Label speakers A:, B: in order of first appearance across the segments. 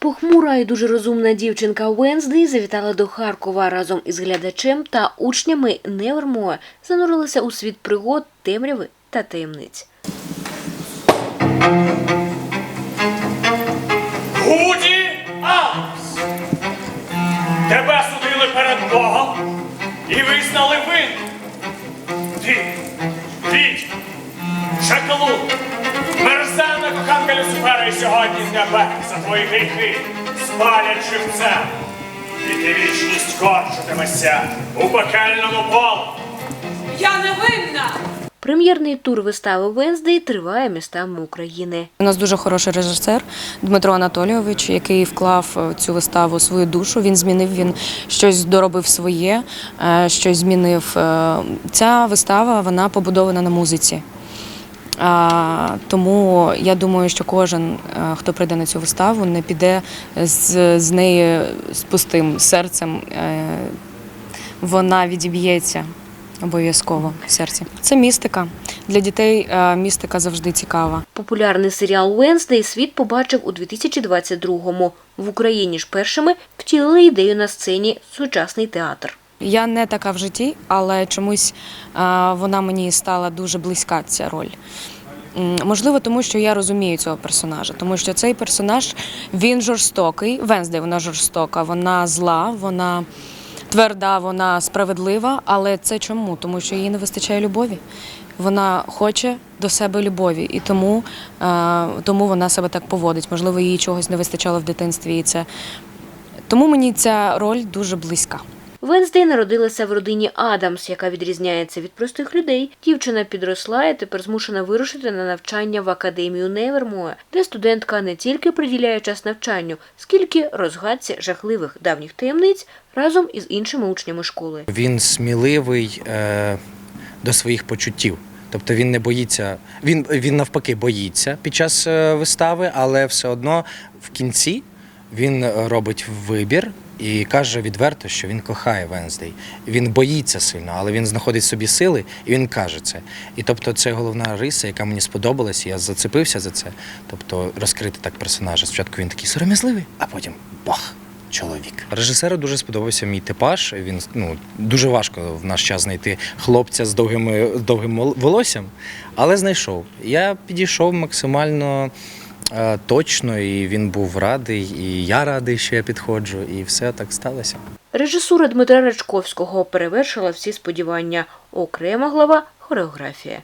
A: Похмура і дуже розумна дівчинка Венздей завітала до Харкова разом із глядачем та учнями Невермоя занурилася у світ пригод, темряви та таємниць.
B: Гуді Алекс! Тебе судили перед Богом і визнали винним. Ти, відьма, шакалу, мерзенна коханка Люцифера і сьогодні тебе за твої гріхи спалять живцем. І ти вічність корчитимешся у пекельному полі.
C: Я не винна!
A: Прем'єрний тур вистави Венздей триває містами України.
D: У нас дуже хороший режисер Дмитро Анатолійович, який вклав цю виставу свою душу. Він змінив, він щось доробив своє, е, щось змінив. Е, Ця вистава вона побудована на музиці. А, тому я думаю, що кожен, е, хто прийде на цю виставу, не піде з, з неї з пустим серцем. Е, Вона відіб'ється обов'язково в серці. Це містика. Для дітей е, містика завжди цікава.
A: Популярний серіал Венздей світ побачив у 2022-му. В Україні ж першими втілили ідею на сцені сучасний театр.
D: Я не така в житті, але чомусь е, вона мені стала дуже близька ця роль. Можливо, тому що я розумію цього персонажа, тому що цей персонаж він жорстокий. Венздей вона жорстока, вона зла, вона тверда, вона справедлива. Але це чому? Тому що їй не вистачає любові. Вона хоче до себе любові, і тому, е, тому вона себе так поводить. Можливо, їй чогось не вистачало в дитинстві. І це тому мені ця роль дуже близька.
A: Венздей народилася в родині Адамс, яка відрізняється від простих людей. Дівчина підросла і тепер змушена вирушити на навчання в академію Невермоя, де студентка не тільки приділяє час навчанню, скільки розгадці жахливих давніх таємниць разом із іншими учнями школи.
E: Він сміливий е, до своїх почуттів. Тобто він не боїться, він, він навпаки боїться під час е, вистави, але все одно в кінці він робить вибір і каже відверто, що він кохає Венздей. Він боїться сильно, але він знаходить собі сили і він каже це. І тобто це головна риса, яка мені сподобалась, і я зацепився за це. Тобто розкрити так персонажа. Спочатку він такий сором'язливий, а потім бах. Чоловік. Режисеру дуже сподобався мій типаж. Він ну дуже важко в наш час знайти хлопця з довгим, довгим волоссям, але знайшов. Я підійшов максимально е, точно, і він був радий, і я радий, що я підходжу, і все так сталося.
A: Режисура Дмитра Рачковського перевершила всі сподівання. Окрема глава хореографія.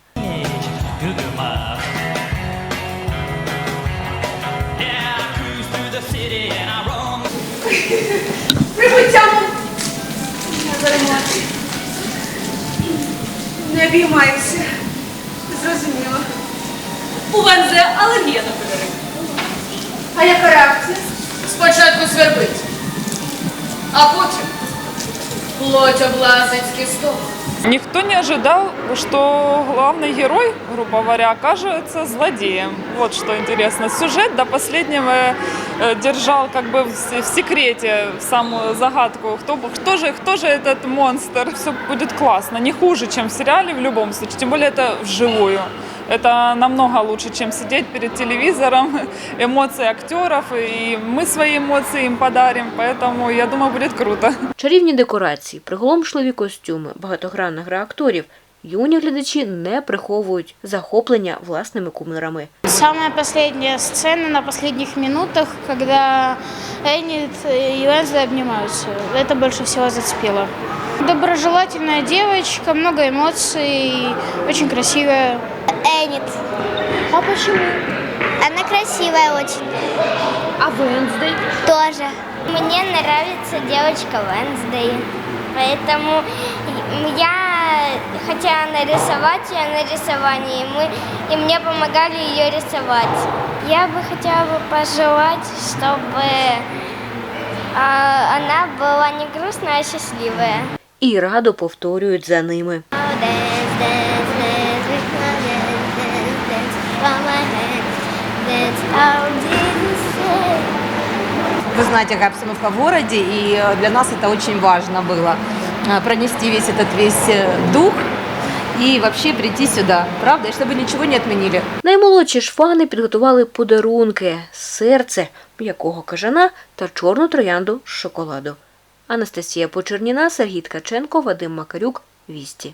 C: Прибуттям не обіймаємося. Зрозуміло. У Вензе алергія на кольори. А яка реакція? Спочатку свербить, а потім плоть облазить з кісток.
F: Никто не ожидал, что главный герой, грубо говоря, окажется злодеем. Вот что интересно. Сюжет до последнего э, держал как бы в с- в секрете самую загадку, кто, бы- кто, же, кто же этот монстр. Все будет классно, не хуже, чем в сериале в любом случае. Тем более это вживую. Это намного лучше, чем сидеть перед телевизором, эмоции актеров, и мы свои эмоции им подарим, поэтому я думаю, будет круто.
A: Чарівні декорації, приголомшливі костюми, багатогранна гра акторів. Юні глядачі не приховують захоплення власними кумирами.
G: Самая последняя сцена на последних минутах, когда Эннет и Уэнсли обнимаются. Это больше всего зацепило. Доброжелательная девочка, много эмоций, очень красивая.
H: Энит. А почему? Она красивая очень.
C: А Венздей?
H: Тоже. Мне нравится девочка Венсдей. Поэтому я хотела нарисовать ее на рисовании, и, мы, и мне помогали ее рисовать. Я бы хотела бы пожелать, чтобы а, она была не грустная, а счастливая.
A: І радо повторюють за ними.
H: Oh, dance, dance
I: Вы знаете, какая обстановка в городе, и э, для нас это очень важно было э, пронести весь этот весь э, дух и вообще прийти сюда, правда, и чтобы ничего не отменили.
A: Наймолодші ж фани підготували подарунки, серце, м'якого кажана та чорну троянду з шоколаду. Анастасія Почерніна, Сергій Ткаченко, Вадим Макарюк. Вісті.